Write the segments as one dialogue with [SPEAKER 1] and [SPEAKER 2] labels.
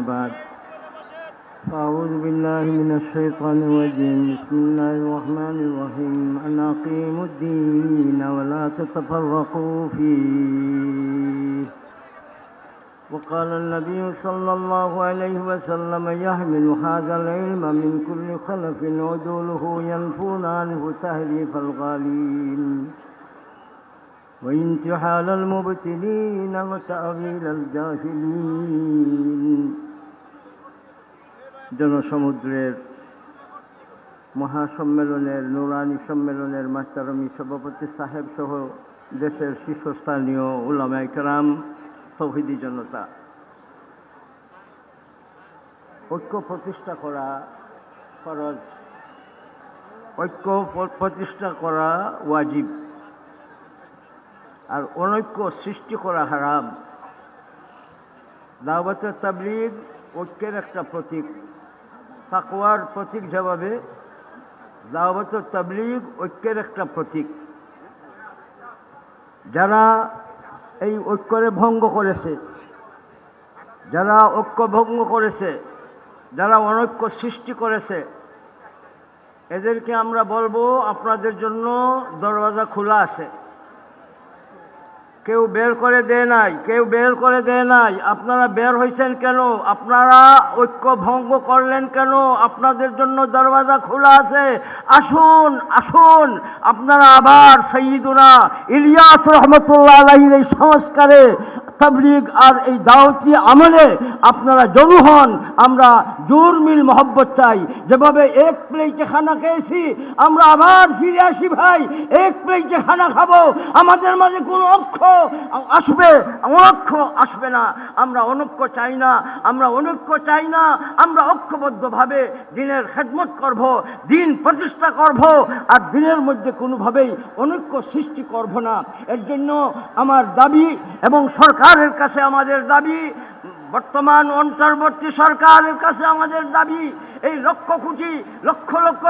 [SPEAKER 1] بعد. فأعوذ بالله من الشيطان الرجيم. بسم الله الرحمن الرحيم. أن أقيموا الدين ولا تتفرقوا فيه. وقال النبي صلى الله عليه وسلم يحمل هذا العلم من كل خلف عدوله ينفون عنه تهريف الغالين. وانتحال المبتلين وتأويل الجاهلين. জনসমুদ্রের মহাসম্মেলনের, নুরানি সম্মেলনের মাস্টারমি সভাপতি সাহেব সহ দেশের শীর্ষস্থানীয় উলামা একরাম তৌহিদি জনতা। ঐক্য প্রতিষ্ঠা করা ফরজ। ঐক্য প্রতিষ্ঠা করা ওয়াজিব। আর অনৈক্য সৃষ্টি করা হারাম। দাওয়াত তাবলিগ ঐক্যের একটা প্রতীক। তাকওয়ার প্রতীক যেভাবে দাওয়াত তাবলিগ ঐক্যের একটা প্রতীক। যারা এই ঐক্যরে ভঙ্গ করেছে, যারা ঐক্য ভঙ্গ করেছে, যারা অনৈক্য সৃষ্টি করেছে, এদেরকে আমরা বলব, আপনাদের জন্য দরওয়াজা খোলা আছে। কেউ বের করে দেয় নাই, কেউ বের করে দেয় নাই। আপনারা বের হয়েছেন কেন? আপনারা ঐক্য ভঙ্গ করলেন কেন? আপনাদের জন্য দরওয়াজা খোলা আছে। আসুন আসুন। আপনারা আবার সঈদুনা ইলিয়াস রহমতুল্লাহ আলাহির এই সংস্কারে তাবলিগ আর এই দাওয়াতি আমলে আপনারা জড়ু হন। আমরা জোর মিল মহব্বত চাই। যেভাবে এক প্লেটে খানা খেয়েছি, আমরা আবার ফিরে আসি ভাই। এক প্লেটে খানা খাব। আমাদের মাঝে কোনো অক্ষ আসবে, অনক্ষ আসবে না। আমরা অনক্ষ চাই না, আমরা অনৈক্য চাই না, আমরা ঐক্যবদ্ধভাবে দিনের খেদমত করব, দিন প্রতিষ্ঠা করব, আর দিনের মধ্যে কোনোভাবেই অনৈক্য সৃষ্টি করব না। এর জন্য আমার দাবি এবং সরকারের কাছে আমাদের দাবি, বর্তমান অন্তর্বর্তী সরকারের কাছে আমাদের দাবি, এই লক্ষ কোটি, লক্ষ লক্ষ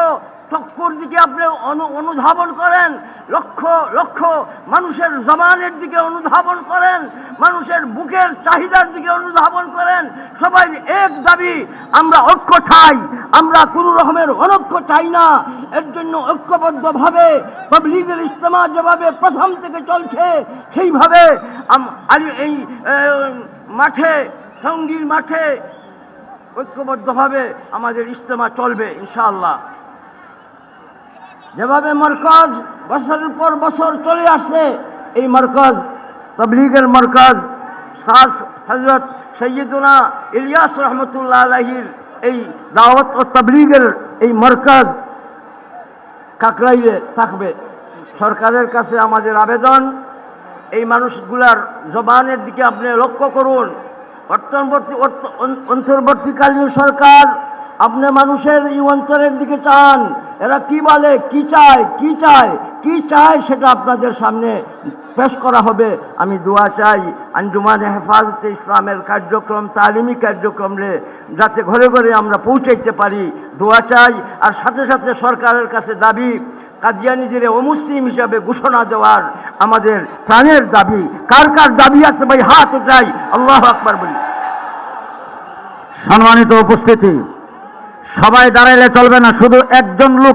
[SPEAKER 1] চক্ষুর দিকে আপনি অনু- অনুধাবন করেন। লক্ষ লক্ষ মানুষের জমানের দিকে অনুধাবন করেন। মানুষের বুকের চাহিদার দিকে অনুধাবন করেন। সবাই এক দাবি, আমরা ঐক্য চাই। আমরা কোনো রকমের অনৈক্য চাই না। এর জন্য ঐক্যবদ্ধভাবে পাবলিকের ইজতেমা যেভাবে প্রথম থেকে চলছে, সেইভাবে এই মাঠে সঙ্গীর মাঠে ঐক্যবদ্ধভাবে আমাদের ইজতেমা চলবে, ইনশাআল্লাহ। যেভাবে মরকজ বছরের পর বছর চলে আসছে, এই মরকজ, তবলিগের মরকজ শাস হজরত সৈয়দুনা ইলিয়াস রহমতুল্লাহ আলহির এই দাওয়াত ও তবলিগের এই মরকজ কাকরাইলে থাকবে। সরকারের কাছে আমাদের আবেদন, এই মানুষগুলার জবানের দিকে আপনি লক্ষ্য করুন। অন্তর্বর্তীকালীন সরকার আপনি মানুষের এই অন্তরের দিকে চান, এরা কি বলে, কি চায় কি চায় কি চায় সেটা আপনাদের সামনে পেশ করা হবে। আমি দোয়া চাই, আঞ্জুমান হেফাজতে ইসলামের কার্যক্রম, তালিমি কার্যক্রমে যাতে ঘরে ঘরে আমরা পৌঁছাইতে পারি। দোয়া চাই, আর সাথে সাথে সরকারের কাছে দাবি, কাদিয়ানিদের অমুসলিম হিসাবে ঘোষণা দেওয়ার আমাদের প্রাণের দাবি। কার কার দাবি আছে ভাই? হাত উঠাই, আল্লাহ আকবার বলি।
[SPEAKER 2] সম্মানিত উপস্থিতি সবাই দাঁড়াইলে চলবে না শুধু একজন লোক